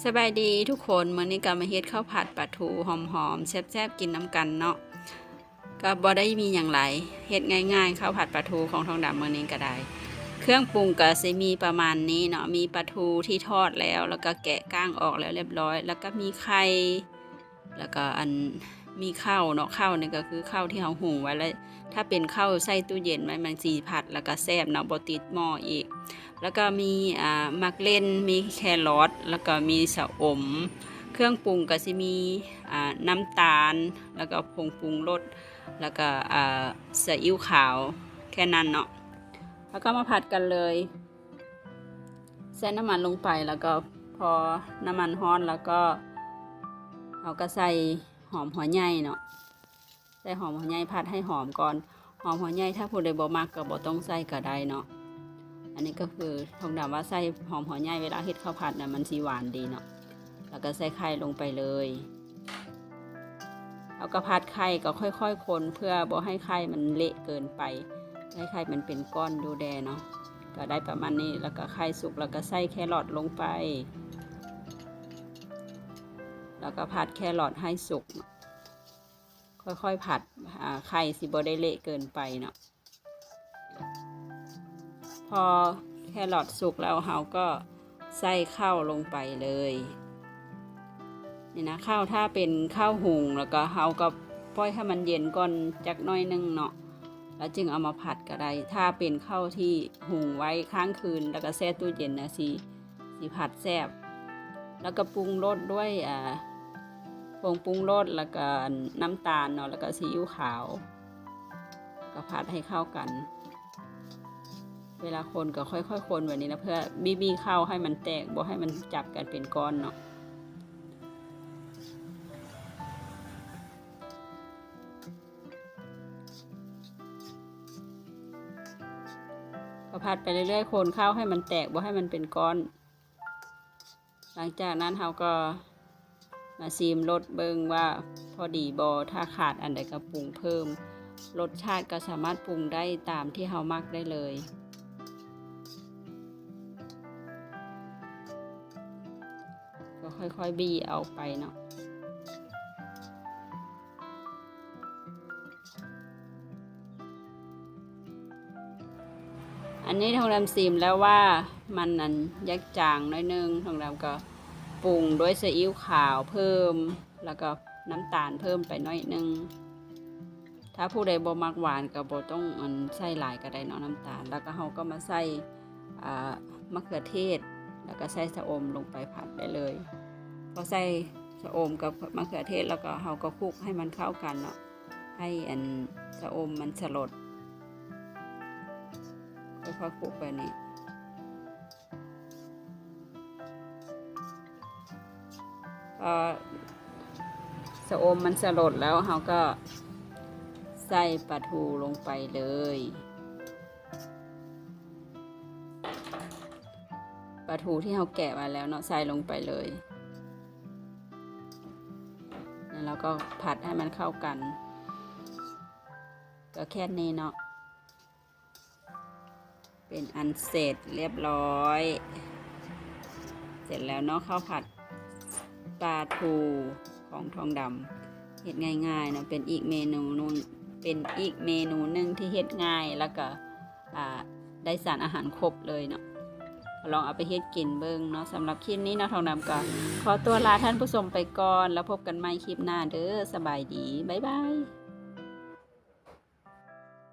สบายดีทุกคนมื้อนี้ก็มาเฮ็ดข้าวผัดปลาทูหอมๆแซ่บๆกินน้ำกันเนาะก็บ่ได้มีหยังหลายเฮ็ดง่ายๆข้าวผัดปลาทูของทองดำมื้อนี้ก็ได้ เครื่องปรุงก็สิมีประมาณนี้เนาะมีปลาทูที่ทอดแล้ว แล้วก็แกะก้างออกแล้วเรียบร้อย แล้วก็มีไข่แล้วก็อันมีข้าวเนาะข้าวนี่ก็คือข้าวที่เฮาหุงไว้แล้ว ถ้าเป็นข้าวใส่ตู้เย็นไว้มันสิผัดแล้วก็แซ่บเนาะบ่ติดหม้ออีก แล้วก็มีอ่ามักเล่นมีแครอทแล้วก็มีสะอม เครื่องปรุงก็จะมีอ่าน้ำตาล แล้วก็ผงปรุงรสแล้วก็อ่าซีอิ๊วขาวแค่นั้นเนาะแล้วก็มาผัดกันเลยใส่น้ำมันลงไปแล้วก็พอน้ำมันร้อนแล้วก็เราก็ใส่หอมหัวใหญ่เนาะใส่หอมหัวใหญ่ผัดให้หอมก่อนหอมหัวใหญ่ถ้าผู้ใดบ่มักก็บ่ต้องใส่ก็ได้เนาะ อันนี้ก็คือทองดำว่าใส่หอมหัวใหญ่เวลาเฮ็ดข้าวผัดน่ะมันสีหวานดีเนาะแล้วก็ใส่ไข่ลงไปเลยเอากระพัดไข่ก็ค่อยๆคนเพื่อบ่ให้ไข่มันเละเกินไปให้ไข่มันเป็นก้อนดูแดเนาะก็ได้ประมาณนี้แล้วก็ไข่สุกแล้วก็ใส่แครอทลงไป แล้วก็ผัดแครอทให้สุก ค่อยๆผัดไข่สิบ่ได้เละเกินไปเนาะ พอแครอทสุกแล้วเราก็ใส่ข้าวลงไปเลยนี่นะข้าวถ้าเป็นข้าวหุงแล้วก็เราก็ปล่อยให้มันเย็นก่อนจักน้อยนึงเนาะแล้วจึงเอามาผัดก็ได้ถ้าเป็นข้าวที่หุงไว้ค้างคืน แล้วก็แช่ตู้เย็นนะสีสีผัดแซ่บแล้วก็ปรุงรสด้วยอ่าผงปรุงรสแล้วก็น้ำตาลเนาะแล้วก็ซีอิ๊วขาว ก็ผัดให้เข้ากัน เวลาคนก็ค่อยๆคนแบบนี้นะเพื่อบีบีเข้าให้มันแตกบ่ให้มันจับกันเป็นก้อนเนาะก็ผัดไปเรื่อยๆ คนเข้าให้มันแตกบ่ให้มันเป็นก้อน หลังจากนั้นเราก็มาซีมรสเบิงว่าพอดีบอถ้าขาดอันใดก็ปรุงเพิ่มรสชาติก็สามารถปรุงได้ตามที่เรามักได้เลย ค่อยๆบี้เอาไปเนาะอันนี้ทองดำซีมแล้วว่ามันนั้นยักจางน้อยนึงทองดำก็ปรุงด้วยซีอิ๊วขาวเพิ่ม แล้วก็น้ำตาลเพิ่มไปน้อยนึง ถ้าผู้ใดบ่มักหวานก็บ่ต้องอันใส่หลายก็ได้เนาะน้ำตาล แล้วก็เฮาก็มาใส่มะเขือเทศ แล้วก็ใส่ชะอมลงไปผัดได้เลย พอใส่ชะอมกับมะเขือเทศแล้วก็เฮาก็คลุกให้มันเข้ากันเนาะให้อันชะอมมันสลดค่อยๆคลุกไปนี่พอชะอมมันสลดแล้วเฮาก็ใส่ปลาทูลงไปเลยปลาทูที่เราแกะมาแล้วเนาะใส่ลงไปเลย แล้วก็ผัดให้มันเข้ากัน ก็แค่นี้เนาะ เป็นอันเสร็จเรียบร้อย เสร็จแล้วเนาะข้าวผัดปลาทูของทองดำเฮ็ดง่ายๆเนาะเป็นอีกเมนูนึงเป็นอีกเมนูหนึ่งที่เฮ็ดง่ายแล้วก็ได้สารอาหารครบเลยเนาะ ลองเอาไปเฮ็ดกินเบิ่งเนาะสำหรับคลิปนี้เนาะทองดำก็ขอตัวลาท่านผู้ชมไปก่อน แล้วพบกันใหม่คลิปหน้าเด้อสบายดี บ๊ายบาย